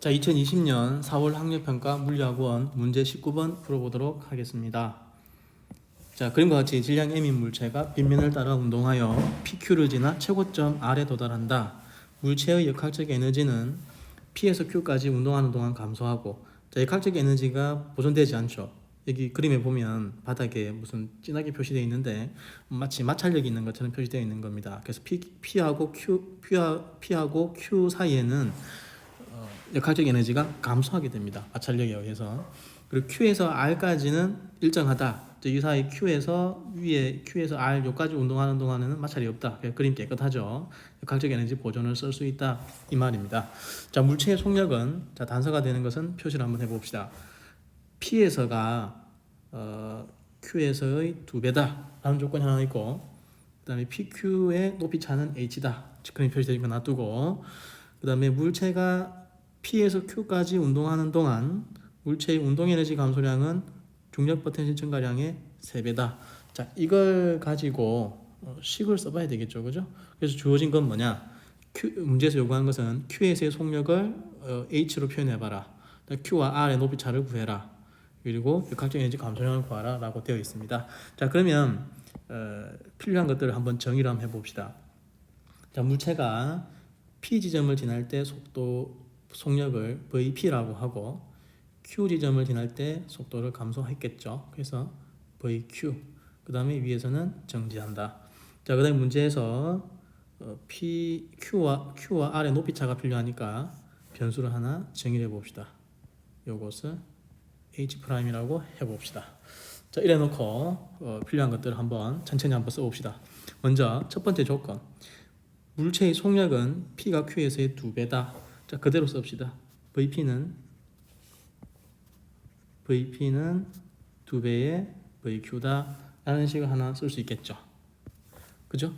자, 2020년 4월 학력평가 물리학원 문제 19번 풀어보도록 하겠습니다. 자, 그림과 같이 질량 M인 물체가 빗면을 따라 운동하여 PQ를 지나 최고점 R에 도달한다. 물체의 역학적 에너지는 P에서 Q까지 운동하는 동안 감소하고 자, 역학적 에너지가 보존되지 않죠. 여기 그림에 보면 바닥에 무슨 진하게 표시되어 있는데 마치 마찰력이 있는 것처럼 표시되어 있는 겁니다. 그래서 P, P하고 Q, P하, P하고 Q 사이에는 어, 역학적 에너지가 감소하게 됩니다. 마찰력에 의해서. 그리고 Q에서 R까지는 일정하다. 저이 사이 Q에서 위에 Q에서 R 요까지 운동하는 동안에는 마찰이 없다. 그림 깨끗하죠. 역학적 에너지 보존을 쓸 수 있다 이 말입니다. 자 물체의 속력은 자 단서가 되는 것은 표시를 한번 해봅시다. P에서가 어, Q에서의 두 배다라는 조건이 하나 있고 그다음에 PQ의 높이 차는 h다. 그림 표시되는 거 놔두고 그다음에 물체가 P에서 Q까지 운동하는 동안 물체의 운동 에너지 감소량은 중력 포텐셜 증가량의 3배다. 자, 이걸 가지고 어, 식을 써봐야 되겠죠, 그죠? 그래서 주어진 건 뭐냐? Q, 문제에서 요구한 것은 Q에서의 속력을 어, H로 표현해봐라. Q와 R의 높이 차를 구해라. 그리고 역학적 에너지 감소량을 구하라 라고 되어 있습니다. 자, 그러면 어, 필요한 것들을 한번 정의를 한번 해봅시다. 자, 물체가 P 지점을 지날 때 속도 속력을 VP라고 하고 Q 지점을 지날 때 속도를 감소했겠죠. 그래서 VQ. 그 다음에 위에서는 정지한다. 자, 그 다음에 문제에서 어, P, Q와 Q와 R의 높이 차가 필요하니까 변수를 하나 정의해 봅시다. 요것을 H 프라임이라고 해봅시다. 자, 이래 놓고 어, 필요한 것들을 한번 천천히 한번 써봅시다. 먼저 첫 번째 조건. 물체의 속력은 P가 Q에서의 두 배다. 자, 그대로 씁시다. VP는 VP는 두 배의 VQ다 라는 식을 하나 쓸 수 있겠죠. 그죠?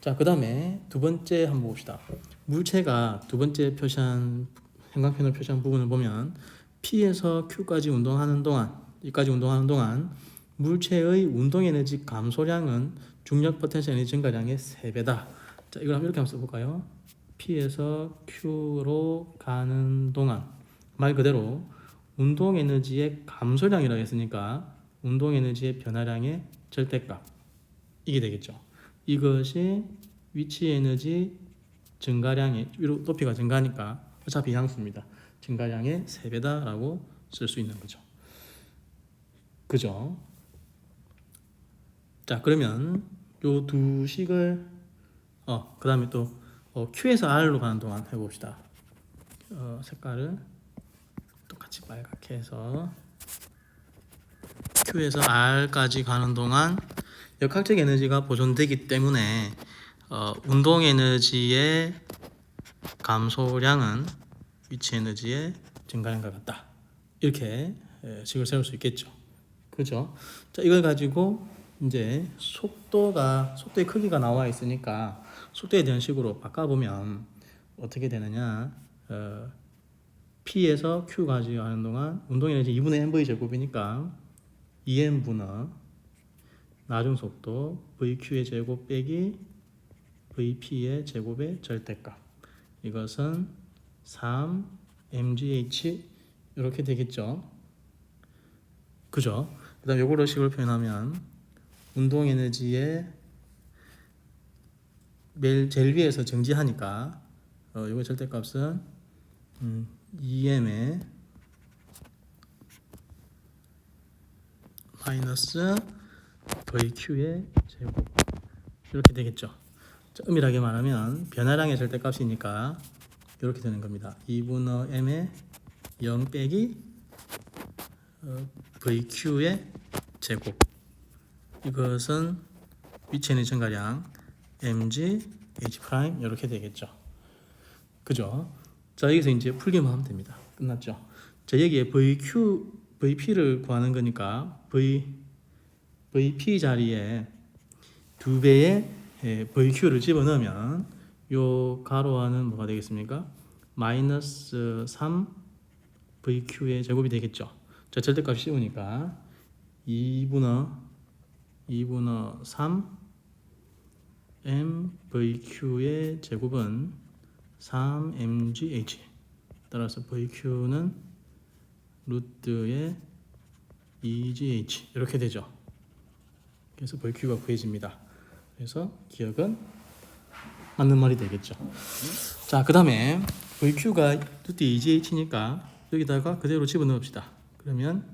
자, 그 다음에 두 번째 한번 봅시다. 물체가 두 번째 표시한 형광펜으로 표시한 부분을 보면 P에서 Q까지 운동하는 동안 여기까지 운동하는 동안 물체의 운동 에너지 감소량은 중력 포텐셜 에너지 증가량의 3배다. 자, 이걸 한번 이렇게 한번 써볼까요? P에서 Q로 가는 동안 말 그대로 운동 에너지의 감소량이라고 했으니까 운동 에너지의 변화량의 절대값 이게 되겠죠. 이것이 위치 에너지 증가량의 높이가 증가하니까 어차피 향수입니다. 증가량의 3배다라고 쓸 수 있는 거죠. 그죠? 자, 그러면 요 두 식을 어, 그 다음에 또 어, Q에서 R로 가는 동안 해 봅시다. 어, 색깔을 똑같이 빨갛게 해서 Q에서 R까지 가는 동안 역학적 에너지가 보존되기 때문에 어, 운동 에너지의 감소량은 위치 에너지의 증가량과 같다. 이렇게 에, 식을 세울 수 있겠죠. 그죠? 자, 이걸 가지고 이제 속도가 속도의 크기가 나와 있으니까 속도에 대한 식으로 바꿔보면 어떻게 되느냐? 어, P에서 Q까지 가는 동안 운동 에너지 2분의 mv 제곱이니까 2m 분의 나중 속도 VQ의 제곱 빼기 VP의 제곱의 절대값 이것은 3 mgh 이렇게 되겠죠. 그죠? 그 다음 요거를 식으로 표현하면 운동 에너지의 매일 제일 위에서 정지하니까 어, 요거 절대값은 음, EM의 마이너스 VQ의 제곱 이렇게 되겠죠. 자, 엄밀하게 말하면 변화량의 절대값이니까 이렇게 되는 겁니다. 2분의 m의 0 빼기 어, VQ의 제곱 이것은 위치에는 증가량 mg h 프라임 이렇게 되겠죠. 그죠? 자 여기서 이제 풀기만 하면 됩니다. 끝났죠. 자 여기에 VQ, VP를 구하는 거니까 V, VP 자리에 두 배의 예, VQ를 집어넣으면 요 가로와는 뭐가 되겠습니까? 마이너스 3 VQ의 제곱이 되겠죠. 자 절대값 씌우니까 2분의 2분의 3 MVQ의 제곱은 3mgh 따라서 VQ는 루트의 EGH 이렇게 되죠. 그래서 VQ가 구해집니다. 그래서 기억은 맞는 말이 되겠죠. 자, 그 다음에 VQ가 루트 EGH니까 여기다가 그대로 집어넣읍시다. 그러면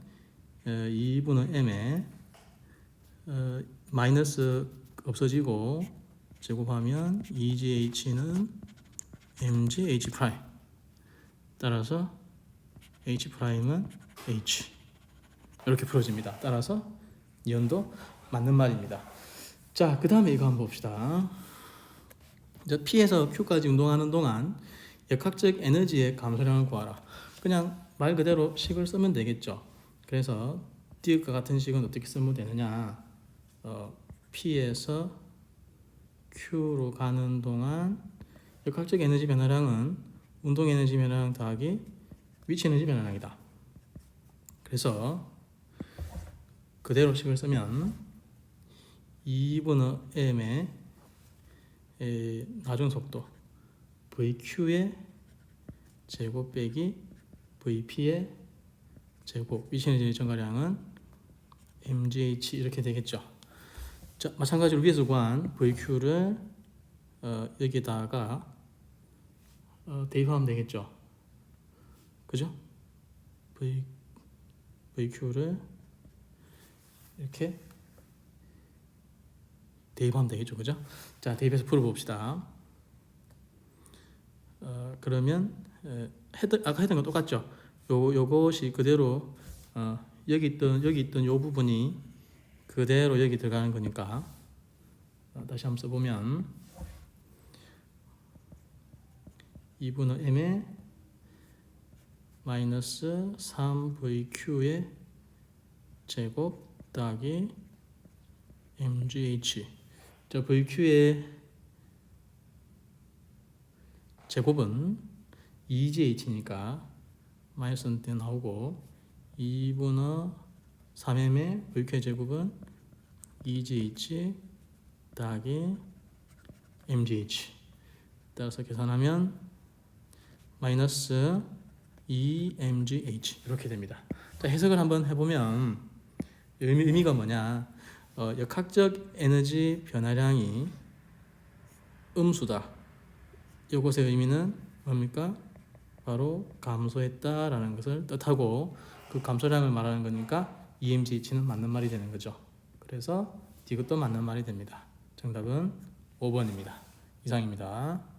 어, 2분의 m에 어, 마이너스 없어지고 제곱하면 EGH는 MGH 프라임 따라서 H 프라임은 H 이렇게 풀어집니다. 따라서 연도 맞는 말입니다. 자, 그 다음에 이거 한번 봅시다. 이제 P에서 Q까지 운동하는 동안 역학적 에너지의 감소량을 구하라. 그냥 말 그대로 식을 쓰면 되겠죠. 그래서 디귿과 같은 식은 어떻게 쓰면 되느냐? 어, P에서 Q로 가는 동안 역학적 에너지 변화량은 운동 에너지 변화량 더하기 위치 에너지 변화량이다. 그래서 그대로 식을 쓰면 2분의 m의 에, 나중 속도 VQ의 제곱 빼기 VP의 제곱 위치 에너지 증가량은 mgh 이렇게 되겠죠. 자, 마찬가지로 위에서 구한 VQ를 어, 여기다가 어, 대입하면 되겠죠. 그죠? V VQ를 이렇게 대입하면 되겠죠, 그죠? 자, 대입해서 풀어봅시다. 어, 그러면 에, 했던 아까 했던 거 똑같죠? 요 요것이 그대로 어, 여기 있던 여기 있던 요 부분이 그대로 여기 들어가는 거니까. 어, 다시 한번 써보면 2분의 m에 마이너스 3VQ의 제곱 더하기 MGH. 자 VQ의 제곱은 2GH니까 마이너스 때 나오고 2분의 3m의 VQ의 제곱은 2GH 더하기 MGH 따라서 계산하면 마이너스 2mgh 이렇게 됩니다. 자, 해석을 한번 해보면 의미, 의미 가 뭐냐? 어, 역학적 에너지 변화량이 음수다. 이것의 의미는 뭡니까? 바로 감소했다라는 것을 뜻하고 그 감소량을 말하는 거니까 EMGH는 맞는 말이 되는 거죠. 그래서 이것도 맞는 말이 됩니다. 정답은 5번입니다. 이상입니다.